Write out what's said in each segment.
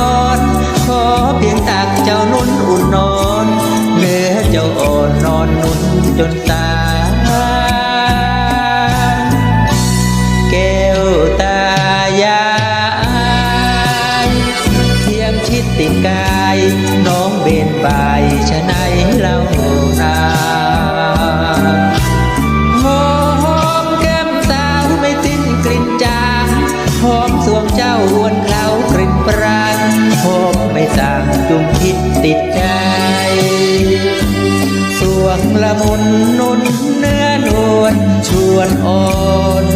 งอน ขอเพียงตักเจ้านุ่นอุ่นนอน เหลือเจ้าอ่อนนอนนุ่นจนตา แก้วตายายเทียมชิดติดกาย น้องเบนไปชะไหนเล่านาหอมแก้มสาวไม่สิ้นกลิ่นจางหอมสวงเจ้าวนเคล้ากลิ่นปราง หอมไม่ต่างจุงคิดติดใจ สวงละมุนนุนเนื้อนวลชวนอ่อน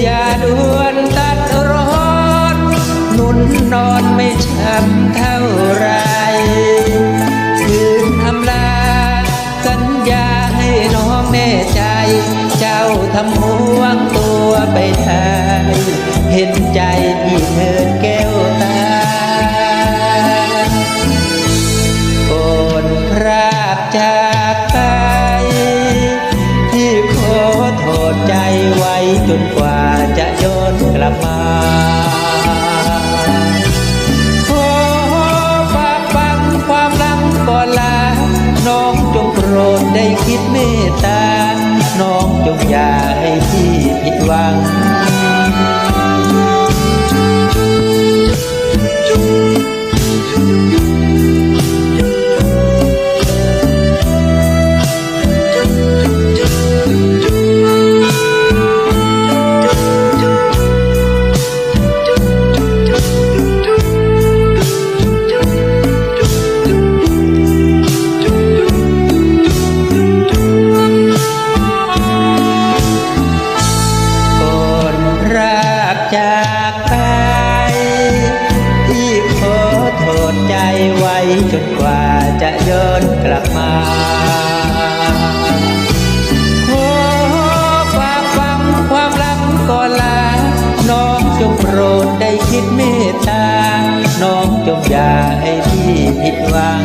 อย่าด่วนตัดร้อนนุนนอนไม่ช้ำเท่าไรคืนอำลา สัญญาให้น้องแน่ใจ เจ้าทำห่วงตัว ลับมาขอฝากฟังความหลังก่อนลา น้องจงโปรดได้คิดเมตตา น้องจงอย่าให้พี่ผิดหวัง จากไปที่ขอโทษใจไว้จนกว่าจะย้อนกลับมาขอฝากฟังความหลังก่อนลา น้องจงโปรดได้คิดเมตตา น้องจงอย่าให้พี่ผิดหวัง